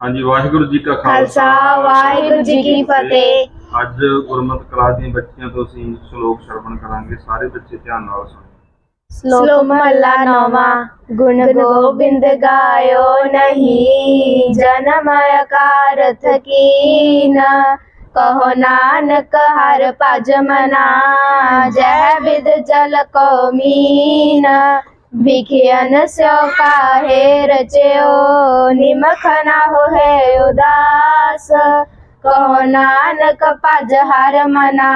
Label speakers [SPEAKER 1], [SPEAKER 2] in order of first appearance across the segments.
[SPEAKER 1] ਹਾਂਜੀ ਵਾਹਿਗੁਰੂ ਜੀ ਕਾ ਖਾਲਸਾ ਵਾਹਿਗੁਰੂ ਜੀ ਕੀ
[SPEAKER 2] ਫਤਿਹ
[SPEAKER 1] ਅੱਜ ਗੁਰਮਤਿ ਕਲਾਸ ਦੀਆਂ ਬੱਚੀਆਂ ਤੋਂ ਅਸੀਂ ਸ਼ਲੋਕ ਸ਼ਰਵਣ ਕਰਾਂਗੇ ਸਾਰੇ ਬੱਚੇ ਧਿਆਨ ਨਾਲ ਸੁਣੋ
[SPEAKER 3] ਸ਼ਲੋਕ ਮਹਲਾ ਨੌਵਾਂ ਗੁਣ ਗੋਬਿੰਦ ਗਾਇਓ ਨਹੀਂ ਜਨਮ ਅਕਾਰਥ ਕੀਨ ਕਹੋ ਨਾਨਕ ਹਰ ਭਜ ਮਨਾ ਜਹ ਬਿਦ ਜਲ ਕੋ ਮੀਨ विखियन सौका हे रचयो निमख ना हो है उदास। कहो, नानक पज हर मना,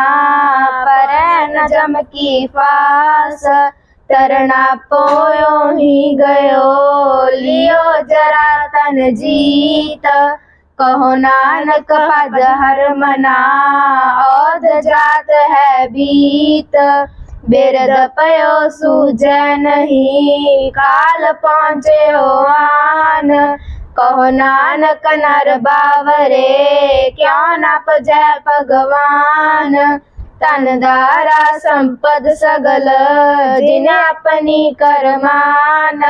[SPEAKER 3] पर जम की फास। तरना पोयो ही गयो, लियो जरा तन जीत। कहो, नानक पज हर मना, औध जात है बीत। બેરદ પયો સૂજે નહીં કાલ પહોંચ્યો આન કહો નાનક નર બાવરે ક્યાં ના પજે ભગવાન ਤਨ ਦਾਰਾ ਸੰਪਦ ਸਗਲ ਜਿਨ ਆਪਣੀ ਕਰਮਾਨ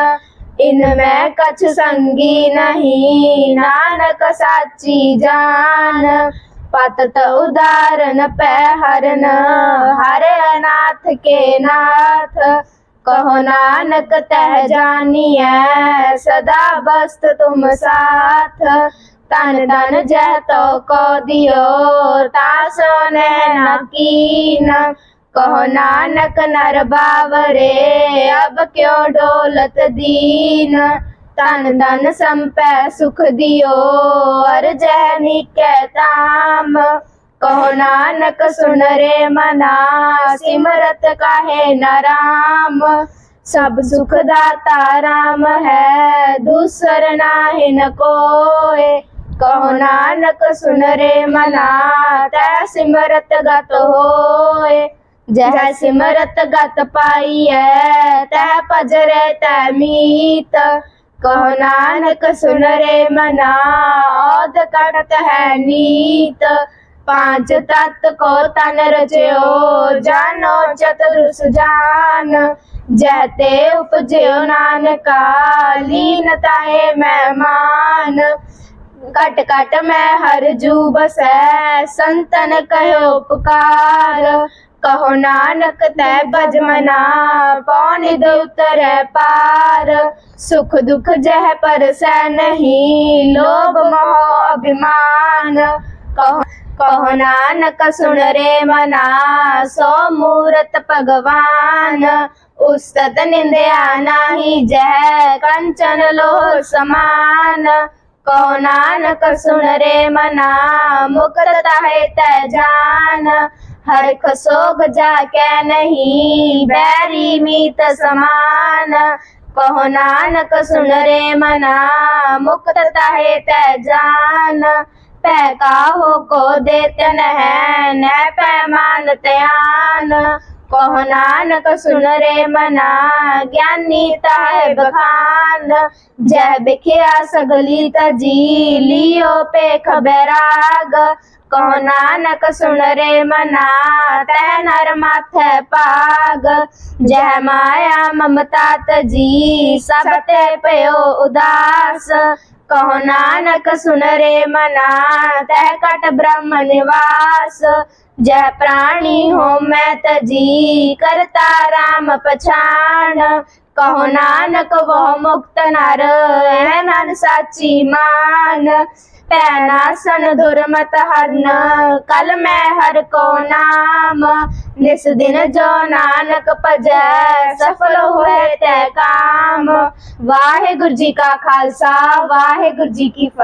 [SPEAKER 3] ਇਨ ਮੈਂ ਕਛ ਸੰਗੀ ਨਹੀਂ ਨਾਨਕ ਸਾਚੀ ਜਾਨ पातत उदारन पहरन हरे नाथ के नाथ। कहो नानक, तह जानिया सदा बस्त तुम साथ। तन तन जह तो को दियो, तासो ने नकीन कहो नानक, नर बावरे, अब क्यों डोलत दीन? ਤਨ ਤਨ ਸੰਪੈ ਸੁਖ ਦਿਓ, ਅਰ ਜਹ ਨਿਕੈ ਤਾਮ। ਕਹੋ ਨਾਨਕ ਸੁਨ ਰੇ ਮਨਾ, ਸਿਮਰਤ ਕਾਹੇ ਨਰਾਮ ਸਭ ਸੁਖ ਦਾਤਾ ਰਾਮ ਹੈ, ਦੂਸਰ ਨਾਹਿ ਨ ਕੋਏ। ਕਹੋ ਨਾਨਕ ਸੁਨ ਰੇ ਮਨਾ, ਤੈ ਸਿਮਰਤ ਗਤ ਹੋਏ। ਜਹ ਸਿਮਰਤ ਗਤ ਪਾਈਐ, ਤੈ ਭਜਰੇ ਤੈ ਮੀਤ। कहो नानक, सुन रे मना। औद कड़त है नीत। पाँच तत् को तन रचो जानो चतुर सुजान जहते उपजो नानका। लीनता है मेहमान। कट कट मैं हर जू बस संतन कहो उपकार। ਕਹੋ ਨਾਨਕ, ਤੈ ਭਜ ਮਨਾ। ਪੌਣਿ ਦ ਉਤਰੈ ਪਾਰ। ਸੁਖ ਦੁਖ ਜਹ ਪਰਸੈ ਨਹੀਂ, ਲੋਭ ਮੋਹ ਅਭਿਮਾਨ। ਕਹੋ ਕਹੋ ਨਾਨਕ, ਸੁਣ ਰੇ ਮਨਾ। ਸੋ ਮੂਰਤ ਭਗਵਾਨ। ਉਸਤਤ ਨਿੰਦਿਆ ਨਾਹੀ ਜਹ ਕੰਚਨ ਲੋਹ ਸਮਾਨ। कहो नानक, सुन रे मना मुकत है तान हर खोग जाके नहीं, बैरी मीत समान। कहो नानक, सुन रे मना मुक्त है तान जान। पैकाहो को देते नह न पैमान त्यान। कहो नानक, सुन रे मना, ज्ञानी ताय खान। जय बिखिया सगली ती लियो पे खबराग। कहो नानक, सुन रे मना, तह नर माथ पाग। जय माया ममता ती सब ते पयो उदास। कहो नानक सुन रे मना, तह कट ब्रह्म निवास जय प्राणी हो मैं ती करता राम पछाण। कहो नानक वो मुक्त नर, है नान साची मान। ਨਨ ਸਨ ਮਾਨ ਪੈਨਾਸਨ ਦੁਰਮਤ ਹਰਨ। ਕਲ ਮੈਂ ਹਰ ਕੋ ਨਾਮ। ਨਿਸ ਦਿਨ ਜੋ ਨਾਨਕ ਭਜੈ, ਸਫਲ ਹੋਏ ਤੈ ਕਾਮ। ਵਾਹਿਗੁਰੂ ਜੀ ਕਾ ਖਾਲਸਾ, ਵਾਹਿਗੁਰੂ ਜੀ ਕੀ ਫਤਿਹ।